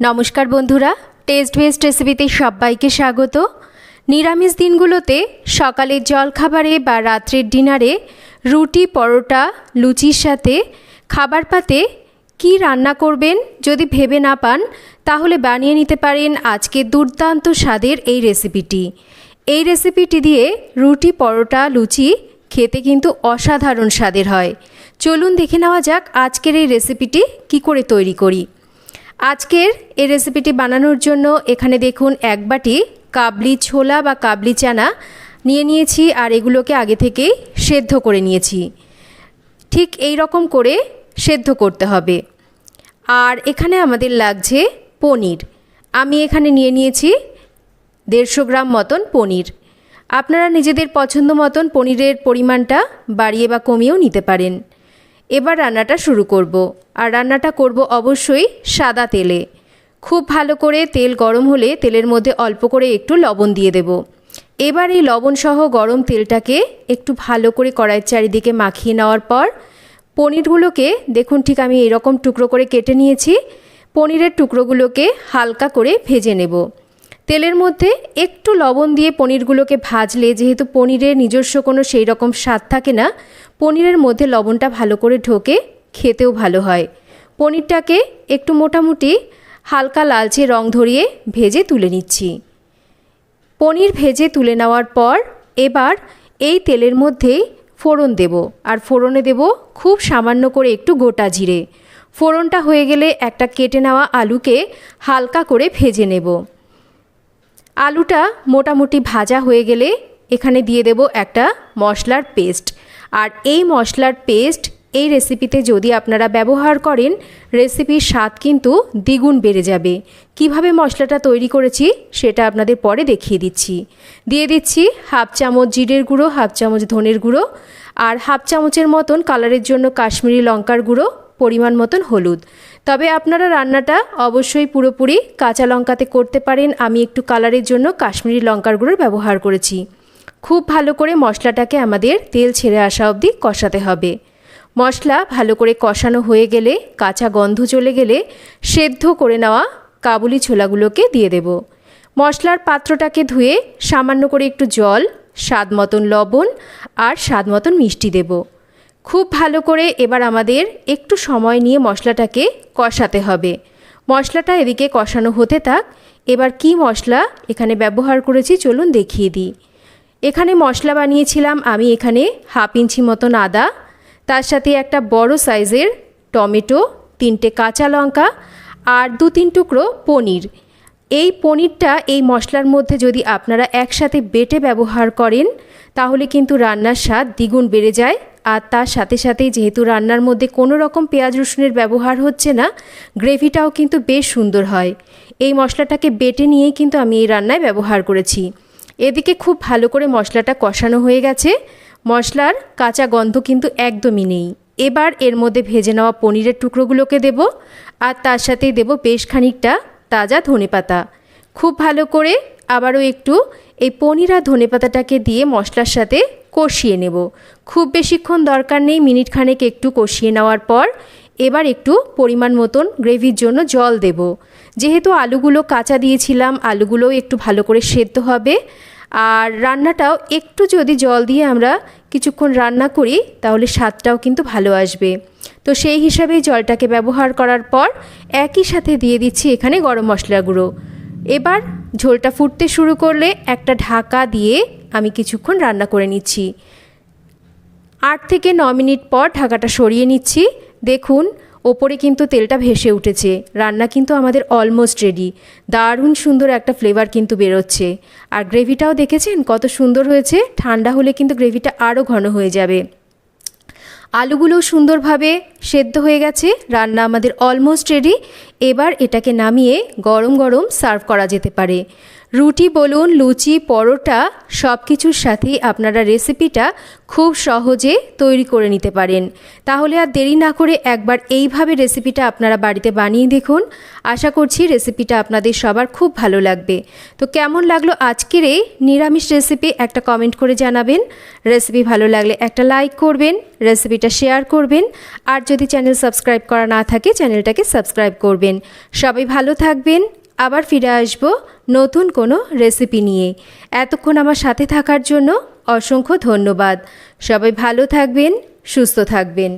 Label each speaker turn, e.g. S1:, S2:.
S1: নমস্কার বন্ধুরা test best রেসিপিতে সবাইকে স্বাগত। নিরামিষ দিনগুলোতে সকালের জলখাবারে বা রাত্রের ডিনারে রুটি, পরোটা, লুচির সাথে খাবার পাতে কি রান্না করবেন যদি ভেবে না পান, তাহলে বানিয়ে নিতে পারেন আজকে দুর্দান্ত স্বাদের এই রেসিপিটি এই রেসিপিটি দিয়ে রুটি, পরোটা, লুচি খেতে কিন্তু অসাধারণ স্বাদের হয়। চলুন দেখে নেওয়া যাক আজকের এই রেসিপিটি কি করে তৈরি করি। আজকের এই রেসিপিটি বানানোর জন্য এখানে দেখুন এক বাটি কাবলি ছোলা বা কাবলি চানা নিয়ে নিয়েছি আর এগুলোকে আগে থেকেই সেদ্ধ করে নিয়েছি। ঠিক এই রকম করে সেদ্ধ করতে হবে। আর এখানে আমাদের লাগছে পনির। আমি এখানে নিয়ে নিয়েছি দেড়শো গ্রাম মতন পনির। আপনারা নিজেদের পছন্দ মতন পনিরের পরিমাণটা বাড়িয়ে বা কমিয়েও নিতে পারেন। এবার রান্নাটা শুরু করব। আর রান্নাটা করব অবশ্যই সাদা তেলে। খুব ভালো করে তেল গরম হলে তেলের মধ্যে অল্প করে একটু লবণ দিয়ে দেব। এবার এই লবণসহ গরম তেলটাকে একটু ভালো করে কড়াইয়ের চারিদিকে মাখিয়ে নেওয়ার পর পনিরগুলোকে, দেখুন ঠিক আমি এরকম টুকরো করে কেটে নিয়েছি, পনিরের টুকরোগুলোকে হালকা করে ভেজে নেব। তেলের মধ্যে একটু লবণ দিয়ে পনিরগুলোকে ভাজলে যেহেতু পনিরের নিজস্ব কোনো সেই রকম স্বাদ থাকে না, পনিরের মধ্যে লবণটা ভালো করে ঢোকে, খেতেও ভালো হয়। পনিরটাকে একটু মোটামুটি হালকা লালচে রং ধরিয়ে ভেজে তুলে নিচ্ছি। পনির ভেজে তুলে নেওয়ার পর এবার এই তেলের মধ্যেই ফোড়ন দেব আর ফোড়নে দেব খুব সামান্য করে একটু গোটা জিরে। ফোড়নটা হয়ে গেলে একটা কেটে নেওয়া আলুকে হালকা করে ভেজে নেব। আলুটা মোটামুটি ভাজা হয়ে গেলে এখানে দিয়ে দেব একটা মশলার পেস্ট। আর এই মশলার পেস্ট এই রেসিপিতে যদি আপনারা ব্যবহার করেন, রেসিপির স্বাদ কিন্তু দ্বিগুণ বেড়ে যাবে। কীভাবে মশলাটা তৈরি করেছি সেটা আপনাদের পরে দেখিয়ে দিচ্ছি। দিয়ে দিচ্ছি হাফ চামচ জিরের গুঁড়ো, হাফ চামচ ধনের গুঁড়ো, আর হাফ চামচের মতন কালারের জন্য কাশ্মীরি লঙ্কার গুঁড়ো পরিমাণ মতন হলুদ। তবে আপনারা রান্নাটা অবশ্যই পুরোপুরি কাঁচা লঙ্কাতে করতে পারেন। আমি একটু কালারের জন্য কাশ্মীরি লঙ্কার ব্যবহার করেছি। খুব ভালো করে মশলাটাকে আমাদের তেল ছেড়ে আসা অবধি কষাতে হবে। মশলা ভালো করে কষানো হয়ে গেলে, কাঁচা গন্ধ চলে গেলে সেদ্ধ করে নেওয়া কাবুলি ছোলাগুলোকে দিয়ে দেব। মশলার পাত্রটাকে ধুয়ে সামান্য করে একটু জল, স্বাদ মতন লবণ আর স্বাদ মতন মিষ্টি দেব। খুব ভালো করে এবার আমাদের একটু সময় নিয়ে মশলাটাকে কষাতে হবে। মশলাটা এদিকে কষানো হতে থাক। এবার কি মশলা এখানে ব্যবহার করেছি চলুন দেখিয়ে দিই। এখানে মশলা বানিয়েছিলাম আমি এখানে হাফ ইঞ্চি মতন আদা, তার সাথে একটা বড় সাইজের টমেটো, তিনটে কাঁচা লঙ্কা আর দু তিন টুকরো পনির। এই পনিরটা এই মশলার মধ্যে যদি আপনারা একসাথে বেটে ব্যবহার করেন, তাহলে কিন্তু রান্নার স্বাদ দ্বিগুণ বেড়ে যায়। আর তার সাথে সাথেই যেহেতু রান্নার মধ্যে কোনো রকম পেঁয়াজ রসুনের ব্যবহার হচ্ছে না, গ্রেভিটাও কিন্তু বেশ সুন্দর হয়। এই মশলাটাকে বেটে নিয়েই কিন্তু আমি এই রান্নায় ব্যবহার করেছি। এদিকে খুব ভালো করে মশলাটা কষানো হয়ে গেছে। মশলার কাঁচা গন্ধ কিন্তু একদমই নেই। এবার এর মধ্যে ভেজে নেওয়া পনিরের টুকরোগুলোকে দেব আর তার সাথেই দেব বেশ খানিকটা তাজা ধনেপাতা। খুব ভালো করে আবারও একটু এই পনির আর ধনেপাতাটাকে দিয়ে মশলার সাথে কষিয়ে নেব। খুব বেশিক্ষণ দরকার নেই মিনিট খানেক একটু কষিয়ে নেওয়ার পর এবার একটু পরিমাণ মতন গ্রেভির জন্য জল দেব। যেহেতু আলুগুলো কাঁচা দিয়েছিলাম আলুগুলোও একটু ভালো করে সেদ্ধ হবে। আর রান্নাটাও একটু যদি জল দিয়ে আমরা কিছুক্ষণ রান্না করি, তাহলে স্বাদটাও কিন্তু ভালো আসবে। তো সেই হিসাবেই জলটাকে ব্যবহার করার পর একই সাথে দিয়ে দিচ্ছি এখানে গরম মশলা গুঁড়ো। এবার ঝোলটা ফুটতে শুরু করলে একটা ঢাকা দিয়ে আমি কিছুক্ষণ রান্না করে নিচ্ছি। আট থেকে ন মিনিট পর ঢাকাটা সরিয়ে নিচ্ছি। দেখুন, ওপরে কিন্তু তেলটা ভেসে উঠেছে। রান্না কিন্তু আমাদের অলমোস্ট রেডি দারুণ সুন্দর একটা ফ্লেভার কিন্তু বেরোচ্ছে। আর গ্রেভিটাও দেখেছেন কত সুন্দর হয়েছে? ঠান্ডা হলে কিন্তু গ্রেভিটা আরও ঘন হয়ে যাবে। আলুগুলো সুন্দরভাবে সেদ্ধ হয়ে গেছে, রান্না আমাদের অলমোস্ট রেডি এবার এটাকে নামিয়ে গরম গরম সার্ভ করা যেতে পারে। রুটি বলুন, লুচি, পরোটা সব কিছুর সাথেই আপনারা রেসিপিটা খুব সহজে তৈরি করে নিতে পারেন। তাহলে আর দেরি না করে একবার এইভাবে রেসিপিটা আপনারা বাড়িতে বানিয়ে দেখুন। আশা করছি রেসিপিটা আপনাদের সবার খুব ভালো লাগবে। তো কেমন লাগল আজকের এই নিরামিষ রেসিপি একটা কমেন্ট করে জানাবেন। রেসিপি ভালো লাগলে একটা লাইক করবেন রেসিপিটা শেয়ার করবেন। আর যদি চ্যানেল সাবস্ক্রাইব করা না থাকে চ্যানেলটাকে সাবস্ক্রাইব করবেন। সবাই ভালো থাকবেন। আবার ফিরে আসব নতুন কোনো রেসিপি নিয়ে। এতক্ষণ আমার সাথে থাকার জন্য অসংখ্য ধন্যবাদ। সবাই ভালো থাকবেন, সুস্থ থাকবেন।